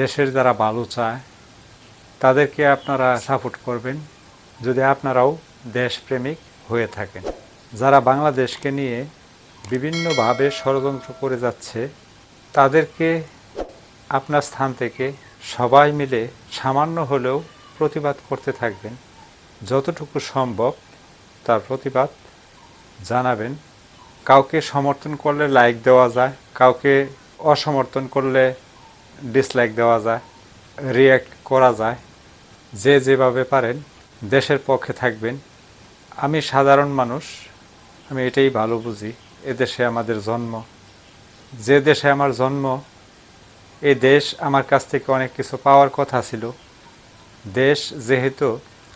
দেশের যারা ভালো চায়, তাদেরকে আপনারা সাপোর্ট করবেন যদি আপনারাও দেশপ্রেমিক হয়ে থাকেন। যারা বাংলাদেশকে নিয়ে বিভিন্নভাবে ষড়যন্ত্র করে যাচ্ছে, তাদেরকে আপনার স্থান থেকে সবাই মিলে সামান্য হলেও প্রতিবাদ করতে থাকবেন। যতটুকু সম্ভব তার প্রতিবাদ জানাবেন। কাউকে সমর্থন করলে লাইক দেওয়া যায়, কাউকে অসমর্থন করলে ডিসলাইক দেওয়া যায় রিয়্যাক্ট করা যায়, যে যেভাবে পারেন, দেশের পক্ষে থাকবেন। আমি সাধারণ মানুষ, আমি এটাই ভালো বুঝি এদেশে আমাদের জন্ম। যে দেশে আমার জন্ম এই দেশ আমার কাছ থেকে অনেক কিছু পাওয়ার কথা ছিল। দেশ যেহেতু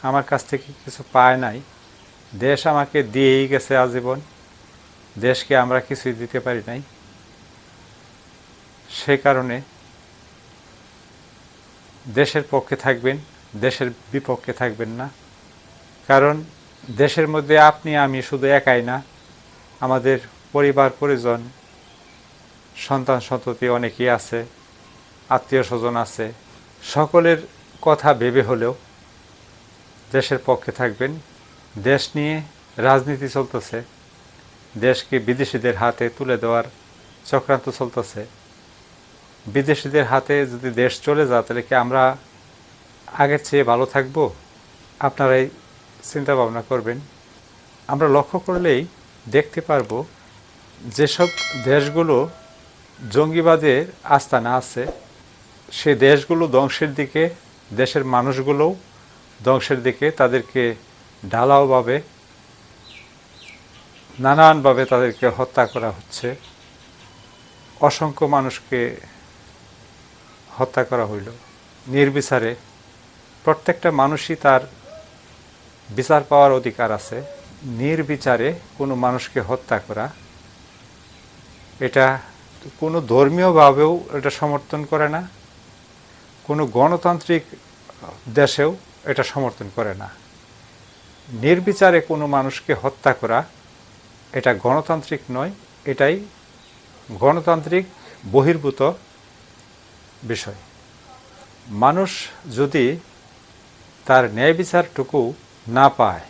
আমার কাছ থেকে কিছু পায় নাই, দেশ আমাকে দিয়েই গেছে আজীবন। দেশকে আমরা কিছুই দিতে পারি নাই। সে কারণে দেশের পক্ষে থাকবেন, দেশের বিপক্ষে থাকবেন না। কারণ দেশের মধ্যে আপনি, আমি শুধু একাই না, আমাদের পরিবার, পরিজন, সন্তান সন্ততি অনেকেই আছে, আত্মীয় স্বজন আছে। সকলের কথা ভেবে হলেও দেশের পক্ষে থাকবেন। দেশ নিয়ে রাজনীতি চলতেছে। দেশকে বিদেশিদের হাতে তুলে দেওয়ার চক্রান্ত চলতেছে। বিদেশিদের হাতে যদি দেশ চলে যায়, তাহলে কি আমরা আগের চেয়ে ভালো থাকব? আপনারাই চিন্তা ভাবনা করবেন। আমরা লক্ষ্য করলেই দেখতে পারব যেসব দেশগুলো জঙ্গিবাদের আস্তানা আছে, সে দেশগুলো ধ্বংসের দিকে, দেশের মানুষগুলোও ধ্বংসের দিকে তাদেরকে ঢালাওভাবে, নানানভাবে তাদেরকে হত্যা করা হচ্ছে। অসংখ্য মানুষকে হত্যা করা হইল। নির্বিচারে প্রত্যেকটা মানুষই তার বিচার পাওয়ার অধিকার আছে। নির্বিচারে কোনো মানুষকে হত্যা করা, এটা কোনো ধর্মীয়ভাবেও এটা সমর্থন করে না। কোনো গণতান্ত্রিক দেশেও এটা সমর্থন করে না। নির্বিচারে কোনো মানুষকে হত্যা করা, এটা গণতান্ত্রিক নয়, এটাই গণতান্ত্রিক বহির্ভূত বিষয়। মানুষ যদি তার ন্যায় বিচারটুকু না পায়,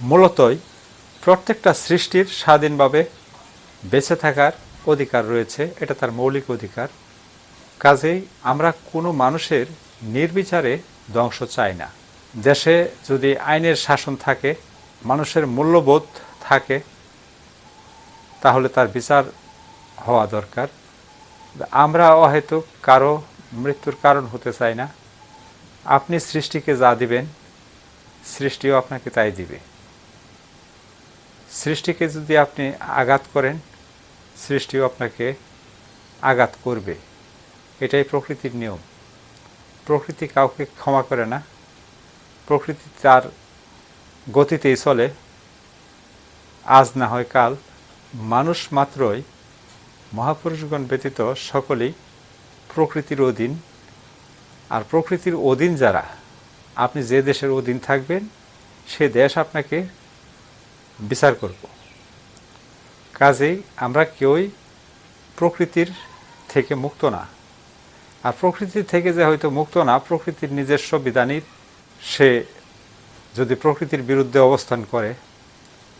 মূলতই প্রত্যেকটা সৃষ্টির স্বাধীনভাবে বেঁচে থাকার অধিকার রয়েছে, এটা তার মৌলিক অধিকার। কাজেই আমরা কোনো মানুষের নির্বিচারে ধ্বংস চাই না। দেশে যদি আইনের শাসন থাকে, মানুষের মূল্যবোধ থাকে, তাহলে তার বিচার হওয়া দরকার। আমরা হয়তো কারও মৃত্যুর কারণ হতে চাই না। আপনি সৃষ্টিকে যা দিবেন, সৃষ্টিও আপনাকে তাই দিবে। সৃষ্টিকে যদি আপনি আঘাত করেন, সৃষ্টিও আপনাকে আঘাত করবে। এটাই প্রকৃতির নিয়ম। প্রকৃতি কাউকে ক্ষমা করে না। প্রকৃতি তার গতিতেই চলে। আজ না হয় কাল। মানুষ মাত্রই মহাপুরুষগণ ব্যতীত সকলেই প্রকৃতির অধীন। আর প্রকৃতির অধীন যারা, আপনি যে দেশের অধীন থাকবেন, সে দেশ আপনাকে বিচার করব। কাজেই আমরা কেউই প্রকৃতির থেকে মুক্ত না। আর প্রকৃতির থেকে যে হয়তো মুক্ত না, প্রকৃতির নিজস্ব বিধানই সে যদি প্রকৃতির বিরুদ্ধে অবস্থান করে,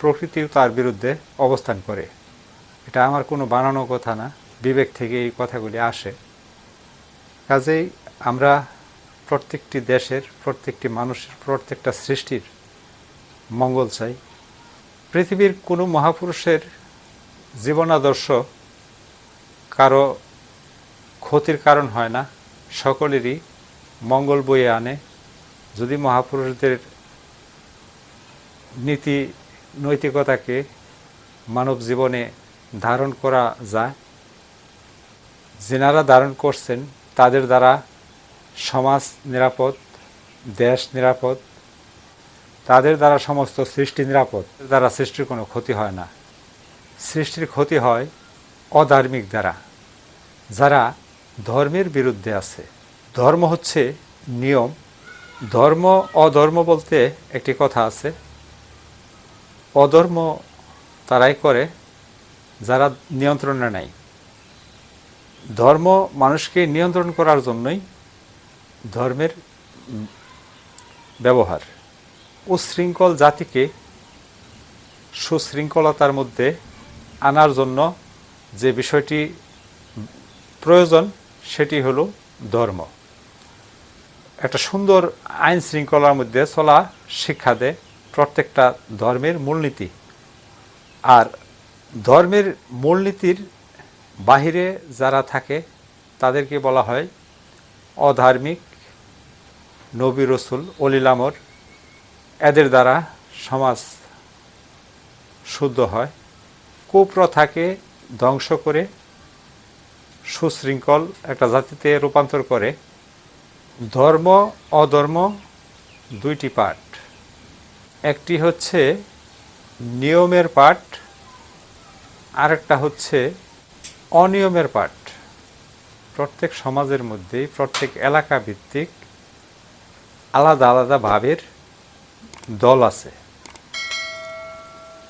প্রকৃতিও তার বিরুদ্ধে অবস্থান করে। এটা আমার কোনো বানানো কথা না। বিবেক থেকে এই কথাগুলি আসে। কাজেই আমরা প্রত্যেকটি দেশের, প্রত্যেকটি মানুষের, প্রত্যেকটা সৃষ্টির মঙ্গল চাই। পৃথিবীর কোনো মহাপুরুষের জীবনাদর্শ কারও ক্ষতির কারণ হয় না। সকলেরই মঙ্গল বয়ে আনে। যদি মহাপুরুষদের নীতি, নৈতিকতাকে মানব জীবনে ধারণ করা যায়। যেনারা ধারণ করছেন, তাদের দ্বারা সমাজ নিরাপদ, দেশ নিরাপদ, তাদের দ্বারা সমস্ত সৃষ্টি নিরাপদ। দ্বারা সৃষ্টির কোনো ক্ষতি হয় না। সৃষ্টির ক্ষতি হয় অধার্মিক দ্বারা। যারা ধর্মের বিরুদ্ধে আছে। ধর্ম হচ্ছে নিয়ম। ধর্ম অধর্ম বলতে একটি কথা আছে। অধর্ম তারাই করে যারা নিয়ন্ত্রণে নাই। ধর্ম মানুষকে নিয়ন্ত্রণ করার জন্যই ধর্মের ব্যবহার। উশৃঙ্খল জাতিকে সুশৃঙ্খলতার মধ্যে আনার জন্য যে বিষয়টি প্রয়োজন, সেটি হলো ধর্ম। একটা সুন্দর আইন শৃঙ্খলার মধ্যে চলা শিক্ষা দেয় প্রত্যেকটা ধর্মের মূলনীতি। আর ধর্মের মূলনীতির বাহিরে যারা থাকে, তাদেরকে বলা হয় অধার্মিক নবী রসুল অলিলামর এদের দ্বারা সমাজ শুদ্ধ হয়। কুপ্রথাকে ধ্বংস করে, সুশৃঙ্খল একটা জাতিতে রূপান্তর করে, ধর্ম, অধর্ম দুইটি পাঠ। একটি হচ্ছে নিয়মের পাঠ আরেকটা হচ্ছে অনিয়মের পাঠ। প্রত্যেক সমাজের মধ্যেই, প্রত্যেক এলাকা ভিত্তিক আলাদা আলাদা ভাবের দল আছে।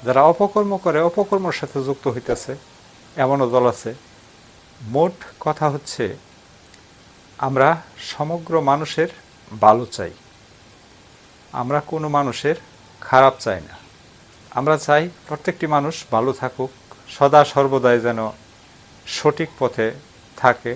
যারা অপকর্ম করে, অপকর্মর সাথে যুক্ত হইতেছে, এমনও দল আছে। মোট কথা হচ্ছে, আমরা সমগ্র মানুষের ভালো চাই। আমরা কোনো মানুষের খারাপ চাই না। আমরা চাই প্রত্যেকটি মানুষ ভালো থাকুক সদা সর্বদাই যেন সঠিক পথে থাকে।